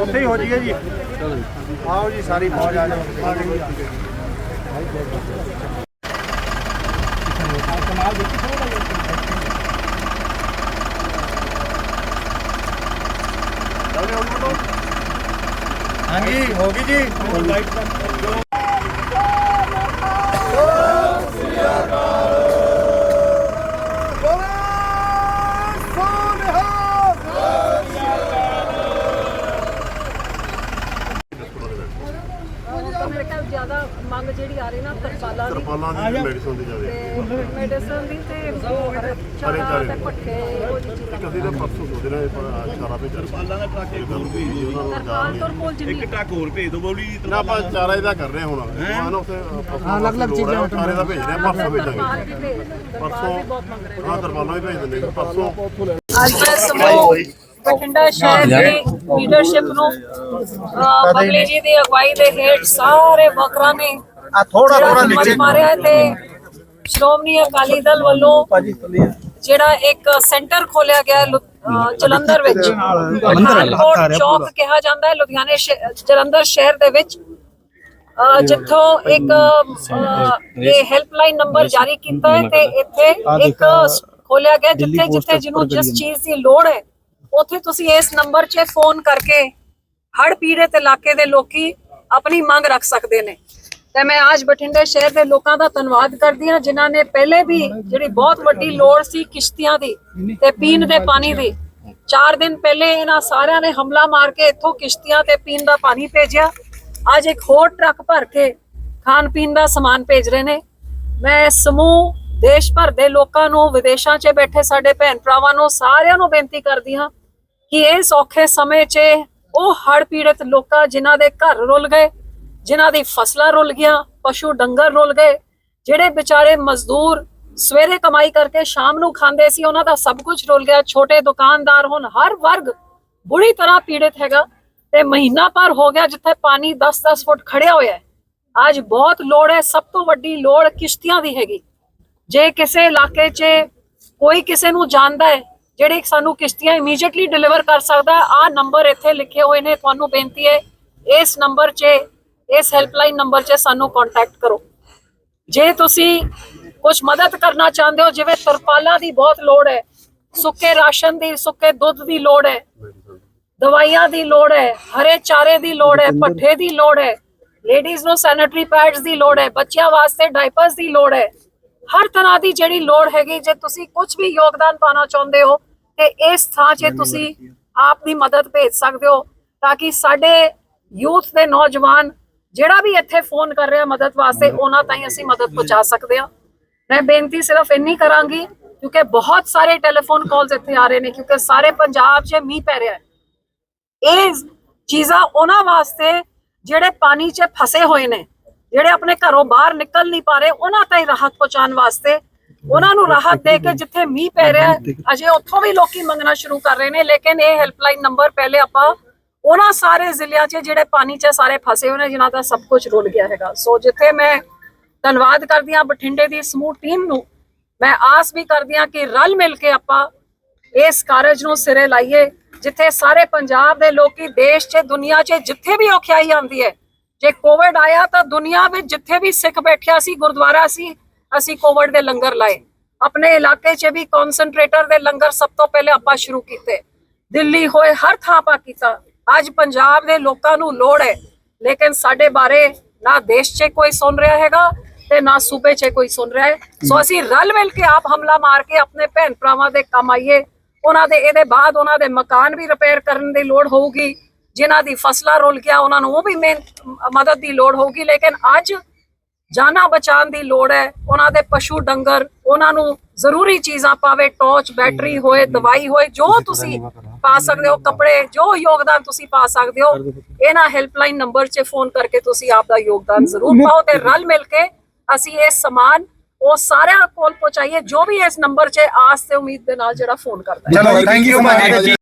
ਉੱਥੇ ਹੀ ਹੋ ਜੀਏ ਜੀ। ਆਓ ਜੀ, ਸਾਰੀ ਫੌਜ ਆ ਜਾਓ। ਹਾਂਜੀ, ਹੋ ਗਈ ਜੀ। ਤਾਂ ਮੇਰੇ ਖਿਆਲ ਜ਼ਿਆਦਾ ਮੰਗ ਜਿਹੜੀ ਆ ਰਹੀ ਨਾ ਤਰਪਾਲਾਂ ਦੀ। ਤਰਪਾਲਾਂ ਦੀ ਮੈਡੀਸਨ ਦੀ ਜ਼ਿਆਦਾ। ਤੇ ਮੈਡੀਸਨ ਦੀ ਤੇ ਹੋਰ ਚਾਰਾ ਤੇ ਪੱਠੇ ਉਹ ਚੀਜ਼ਾਂ। ਕਦੀ ਤਾਂ ਪਰਸੋਂ ਸੋਚਦੇ ਨੇ ਪਰ ਚਾਰਾ ਭੇਜ ਤਰਪਾਲਾਂ ਦਾ ਟਰੱਕ ਇਹ ਗੱਲ ਵੀ ਉਹਨਾਂ ਨੂੰ ਤਰਪਾਲ ਤੋਂ ਕੋਲ ਜਿੰਨੀ ਟੱਕ ਹੋਰ ਭੇਜ ਦੋ ਬੋਲੀ ਨਾ ਆਪਾਂ ਚਾਰਾ ਇਹਦਾ ਕਰ ਰਹੇ ਹੁਣ। ਹਾਂ? ਨਾ ਉੱਥੇ ਅਲੱਗ ਅਲੱਗ ਚੀਜ਼ਾਂ ਚਾਰੇ ਦਾ ਭੇਜ ਰਹੇ ਹਾਂ ਪਰਸੋਂ ਭੇਜਾਂਗੇ। ਵੀ ਭੇਜ ਪਰਸੋਂ ਵੀ ਬਹੁਤ ਮੰਗ ਰਹੇ ਹਾਂ ਤਰਪਾਲਾਂ ਵੀ ਭੇਜ ਦਿੰਦੇ ਨੇ ਪਰਸੋਂ ਅੱਜ ਸਮੂਹ। ਬਠਿੰਡਾ ਸ਼ਹਿਰ ਦੀ ਲੀਡਰਸ਼ਿਪ ਨੂੰ ਬਬਲੀ ਜੀ ਦੀ ਅਗਵਾਈ ਦੇ ਹੇਠ ਸਾਰੇ ਵਰਕਰਾਂ ਨੇ ਆ ਥੋੜਾ ਥੋੜਾ ਨੀਚੇ। ਮਾਰਿਆ ਤੇ ਸ਼੍ਰੋਮਣੀ ਅਕਾਲੀ ਦਲ ਵੱਲੋਂ ਜਿਹੜਾ ਇੱਕ ਸੈਂਟਰ ਖੋਲਿਆ ਗਿਆ ਜਲੰਧਰ ਵਿੱਚ। ਚੌਕ ਕਿਹਾ ਜਾਂਦਾ ਹੈ ਲੁਧਿਆਣੇ ਜਲੰਧਰ ਸ਼ਹਿਰ ਦੇ ਵਿੱਚ। ਜਿੱਥੋਂ ਇੱਕ ਇਹ ਹੈਲਪਲਾਈਨ ਨੰਬਰ ਜਾਰੀ ਕੀਤਾ ਹੈ ਤੇ ਇੱਥੇ ਇੱਕ ਖੋਲਿਆ ਗਿਆ ਜਿੱਥੇ ਜਿੱਥੇ ਜਿਹਨੂੰ ਜਿਸ ਚੀਜ਼ ਦੀ ਲੋੜ ਹੈ ਉੱਥੇ ਤੁਸੀਂ ਇਸ ਨੰਬਰ 'ਚ ਫੋਨ ਕਰਕੇ ਹੜ ਪੀੜਤ ਇਲਾਕੇ ਦੇ ਲੋਕੀ ਆਪਣੀ ਮੰਗ ਰੱਖ ਸਕਦੇ ਨੇ। ਤੇ ਮੈਂ ਅੱਜ ਬਠਿੰਡੇ ਸ਼ਹਿਰ ਦੇ ਲੋਕਾਂ ਦਾ ਧੰਨਵਾਦ ਕਰਦੀ ਹਾਂ, ਜਿਨ੍ਹਾਂ ਨੇ ਪਹਿਲੇ ਵੀ ਜਿਹੜੀ ਬਹੁਤ ਵੱਡੀ ਲੋੜ ਸੀ ਕਿਸ਼ਤੀਆਂ ਦੀ ਤੇ ਪੀਣ ਦੇ ਪਾਣੀ ਦੀ 4 ਦਿਨ ਪਹਿਲੇ ਇਹਨਾਂ ਸਾਰਿਆਂ ਨੇ ਹਮਲਾ ਮਾਰ ਕੇ ਇੱਥੋਂ ਕਿਸ਼ਤੀਆਂ ਤੇ ਪੀਣ ਦਾ ਪਾਣੀ ਭੇਜਿਆ। ਅੱਜ ਇੱਕ ਹੋਰ ਟਰੱਕ ਭਰ ਕੇ ਖਾਣ ਪੀਣ ਦਾ ਸਮਾਨ ਭੇਜ ਰਹੇ ਨੇ। ਮੈਂ ਸਮੂਹ, ਦੇਸ਼ ਭਰ ਦੇ ਲੋਕਾਂ ਨੂੰ, ਵਿਦੇਸ਼ਾਂ 'ਚ ਬੈਠੇ ਸਾਡੇ ਭੈਣ ਭਰਾਵਾਂ ਨੂੰ ਸਾਰਿਆਂ ਨੂੰ ਬੇਨਤੀ ਕਰਦੀ ਹਾਂ ਕਿ ਇਸ ਔਖੇ ਸਮੇਂ 'ਚ ਉਹ ਹੜ੍ਹ ਪੀੜਤ ਲੋਕਾਂ ਜਿਨ੍ਹਾਂ ਦੇ ਘਰ ਰੁਲ ਗਏ, ਜਿਨ੍ਹਾਂ ਦੀ ਫਸਲਾਂ ਰੁਲ ਗਈਆਂ, ਪਸ਼ੂ ਡੰਗਰ ਰੁਲ ਗਏ, ਜਿਹੜੇ ਵਿਚਾਰੇ ਮਜ਼ਦੂਰ ਸਵੇਰੇ ਕਮਾਈ ਕਰਕੇ ਸ਼ਾਮ ਨੂੰ ਖਾਂਦੇ ਸੀ, ਉਹਨਾਂ ਦਾ ਸਭ ਕੁਝ ਰੁਲ ਗਿਆ। ਛੋਟੇ ਦੁਕਾਨਦਾਰ ਹੁਣ ਹਰ ਵਰਗ ਬੁਰੀ ਤਰ੍ਹਾਂ ਪੀੜਤ ਹੈਗਾ ਤੇ ਮਹੀਨਾ ਪਰ ਹੋ ਗਿਆ ਜਿੱਥੇ ਪਾਣੀ 10-10 ਫੁੱਟ ਖੜਿਆ ਹੋਇਆ ਹੈ। ਅੱਜ ਬਹੁਤ ਲੋੜ ਹੈ, ਸਭ ਤੋਂ ਵੱਡੀ ਲੋੜ ਕਿਸ਼ਤੀਆਂ ਦੀ ਹੈਗੀ। ਜੇ ਕਿਸੇ ਇਲਾਕੇ 'ਚ ਕੋਈ ਕਿਸੇ ਨੂੰ ਜਾਣਦਾ ਹੈ ਜਿਹੜੇ ਸਾਨੂੰ ਕਿਸ਼ਤੀਆਂ ਇਮੀਡੀਏਟਲੀ ਡਿਲੀਵਰ ਕਰ ਸਕਦਾ ਆ ਨੰਬਰ ਇੱਥੇ ਲਿਖੇ ਹੋਏ ਨੇ ਤੁਹਾਨੂੰ ਬੇਨਤੀ ਹੈ ਇਸ ਨੰਬਰ 'ਚ ਇਸ ਹੈਲਪਲਾਈਨ ਨੰਬਰ 'ਚ ਸਾਨੂੰ ਕੰਟੈਕਟ ਕਰੋ। ਜੇ ਤੁਸੀਂ ਕੁਝ ਮਦਦ ਕਰਨਾ ਚਾਹੁੰਦੇ ਹੋ ਜਿਵੇਂ ਤਰਪਾਲਾਂ ਦੀ ਬਹੁਤ ਲੋੜ ਹੈ ਸੁੱਕੇ ਰਾਸ਼ਨ ਦੀ ਸੁੱਕੇ ਦੁੱਧ ਦੀ ਲੋੜ ਹੈ ਦਵਾਈਆਂ ਦੀ ਲੋੜ ਹੈ ਹਰੇ ਚਾਰੇ ਦੀ ਲੋੜ ਹੈ ਪੱਠੇ ਦੀ ਲੋੜ ਹੈ ਲੇਡੀਜ਼ ਨੂੰ ਸੈਨੀਟਰੀ ਪੈਡਸ ਦੀ ਲੋੜ ਹੈ ਬੱਚਿਆਂ ਵਾਸਤੇ ਡਾਈਪਰਸ ਦੀ ਲੋੜ ਹੈ ਹਰ ਤਰ੍ਹਾਂ ਦੀ ਜਿਹੜੀ ਲੋੜ ਹੈਗੀ ਜੇ ਤੁਸੀਂ ਕੁਝ ਵੀ ਯੋਗਦਾਨ ਪਾਣਾ ਚਾਹੁੰਦੇ ਹੋ ਤੇ ਇਸ ਥਾਂ 'ਚ ਤੁਸੀਂ ਆਪ ਦੀ ਮਦਦ ਭੇਜ ਸਕਦੇ ਹੋ ਤਾਂ ਕਿ ਸਾਡੇ ਯੂਥ ਦੇ ਨੌਜਵਾਨ ਜਿਹੜਾ ਵੀ ਇੱਥੇ ਫੋਨ ਕਰ ਰਿਹਾ ਮਦਦ ਵਾਸਤੇ ਉਹਨਾਂ ਤਾਈਂ ਅਸੀਂ ਮਦਦ ਪਹੁੰਚਾ ਸਕਦੇ ਹਾਂ। ਮੈਂ ਬੇਨਤੀ ਸਿਰਫ ਇੰਨੀ ਕਰਾਂਗੀ ਕਿਉਂਕਿ ਬਹੁਤ ਸਾਰੇ ਟੈਲੀਫੋਨ ਕਾਲਸ ਇੱਥੇ ਆ ਰਹੇ ਨੇ ਕਿਉਂਕਿ ਸਾਰੇ ਪੰਜਾਬ 'ਚ ਮੀਂਹ ਪੈ ਰਿਹਾ ਹੈ। ਇਹ ਚੀਜ਼ਾਂ ਉਹਨਾਂ ਵਾਸਤੇ ਜਿਹੜੇ ਪਾਣੀ 'ਚ ਫਸੇ ਹੋਏ ਨੇ ਜਿਹੜੇ ਆਪਣੇ ਘਰੋਂ ਬਾਹਰ ਨਿਕਲ ਨਹੀਂ ਪਾ ਰਹੇ ਉਹਨਾਂ ਤਾਈਂ ਰਾਹਤ ਪਹੁੰਚਾਉਣ ਵਾਸਤੇ ਉਹਨਾਂ ਨੂੰ ਰਾਹਤ ਦੇ ਕੇ ਜਿੱਥੇ ਮੀਂਹ ਪੈ ਰਿਹਾ ਅਜੇ ਉੱਥੋਂ ਵੀ ਲੋਕੀ ਮੰਗਣਾ ਸ਼ੁਰੂ ਕਰ ਰਹੇ ਨੇ ਲੇਕਿਨ ਇਹ ਹੈਲਪਲਾਈਨ ਨੰਬਰ ਪਹਿਲੇ ਆਪਾਂ ਉਹਨਾਂ ਸਾਰੇ ਜ਼ਿਲ੍ਹਿਆਂ 'ਚ ਜਿਹੜੇ ਪਾਣੀ 'ਚ ਸਾਰੇ ਫਸੇ ਹੋਏ ਨੇ ਜਿਨ੍ਹਾਂ ਦਾ ਸਭ ਕੁਝ ਰੁਲ ਗਿਆ ਹੈਗਾ। ਸੋ ਜਿੱਥੇ ਮੈਂ ਧੰਨਵਾਦ ਕਰਦੀ ਹਾਂ ਬਠਿੰਡੇ ਦੀ ਸਮੂਹ ਟੀਮ ਨੂੰ ਮੈਂ ਆਸ ਵੀ ਕਰਦੀ ਹਾਂ ਕਿ ਰਲ ਮਿਲ ਕੇ ਆਪਾਂ ਇਸ ਕਾਰਜ ਨੂੰ ਸਿਰੇ ਲਾਈਏ ਜਿੱਥੇ ਸਾਰੇ ਪੰਜਾਬ ਦੇ ਲੋਕੀ ਦੇਸ਼ 'ਚ ਦੁਨੀਆ 'ਚ ਜਿੱਥੇ ਵੀ ਔਖਿਆਈ ਆਉਂਦੀ ਹੈ ਜੇ ਕੋਵਿਡ ਆਇਆ ਤਾਂ ਦੁਨੀਆ ਵਿੱਚ ਜਿੱਥੇ ਵੀ ਸਿੱਖ ਬੈਠਿਆ ਸੀ ਗੁਰਦੁਆਰਾ ਸੀ ਅਸੀਂ ਕੋਵਿਡ ਦੇ ਲੰਗਰ ਲਾਏ। ਆਪਣੇ ਇਲਾਕੇ 'ਚ ਵੀ ਕਨਸੈਂਟਰੇਟਰ ਦੇ ਲੰਗਰ ਸਭ ਤੋਂ ਪਹਿਲੇ ਆਪਾਂ ਸ਼ੁਰੂ ਕੀਤੇ। ਦਿੱਲੀ ਹੋਏ ਹਰ ਥਾਂ ਆਪਾਂ ਕੀਤਾ। ਅੱਜ ਪੰਜਾਬ ਦੇ ਲੋਕਾਂ ਨੂੰ ਲੋੜ ਹੈ। ਲੇਕਿਨ ਸਾਡੇ ਬਾਰੇ ਨਾ ਦੇਸ਼ 'ਚ ਕੋਈ ਸੁਣ ਰਿਹਾ ਹੈਗਾ ਤੇ ਨਾ ਸੂਬੇ 'ਚ ਕੋਈ ਸੁਣ ਰਿਹਾ ਹੈ। ਸੋ ਅਸੀਂ ਰਲ ਮਿਲ ਕੇ ਆਪ ਹਮਲਾ ਮਾਰ ਕੇ ਆਪਣੇ ਭੈਣ ਭਰਾਵਾਂ ਦੇ ਕੰਮ ਆਈਏ। ਉਹਨਾਂ ਦੇ ਇਹਦੇ ਬਾਅਦ ਉਹਨਾਂ ਦੇ ਮਕਾਨ ਵੀ ਰਿਪੇਅਰ ਕਰਨ ਦੀ ਲੋੜ ਹੋਊਗੀ। ਜਿਨ੍ਹਾਂ ਦੀ ਫਸਲਾਂ ਰੁਲ ਗਿਆ ਉਹਨਾਂ ਨੂੰ ਉਹ ਵੀ ਮਦਦ ਦੀ ਲੋੜ ਹੋਊਗੀ। ਲੇਕਿਨ ਅੱਜ ਜਾਨਾਂ ਬਚਾਉਣ ਦੀ ਲੋੜ ਹੈ ਉਹਨਾਂ ਦੇ ਪਸ਼ੂ ਡੰਗਰ ਉਹਨਾਂ ਨੂੰ ਜ਼ਰੂਰੀ ਚੀਜ਼ਾਂ ਪਾਵੇ ਟਾਰਚ ਬੈਟਰੀ ਹੋਏ ਦਵਾਈ ਹੋਏ ਜੋ ਤੁਸੀਂ ਪਾ ਸਕਦੇ ਹੋ ਕੱਪੜੇ ਜੋ ਯੋਗਦਾਨ ਤੁਸੀਂ ਪਾ ਸਕਦੇ ਹੋ ਇਹਨਾਂ ਹੈਲਪਲਾਈਨ ਨੰਬਰ 'ਚ ਫੋਨ ਕਰਕੇ ਤੁਸੀਂ ਆਪ ਦਾ ਯੋਗਦਾਨ ਜ਼ਰੂਰ ਪਾਓ ਤੇ ਰਲ ਮਿਲ ਕੇ ਅਸੀਂ ਇਹ ਸਮਾਨ ਉਹ ਸਾਰਿਆਂ ਕੋਲ ਪਹੁੰਚਾਈਏ ਜੋ ਵੀ ਇਸ ਨੰਬਰ 'ਚ ਆਸ ਤੇ ਉਮੀਦ ਦੇ ਨਾਲ ਜਿਹੜਾ ਫੋਨ ਕਰਦਾ ਹੈ। ਚਲੋ ਥੈਂਕ ਯੂ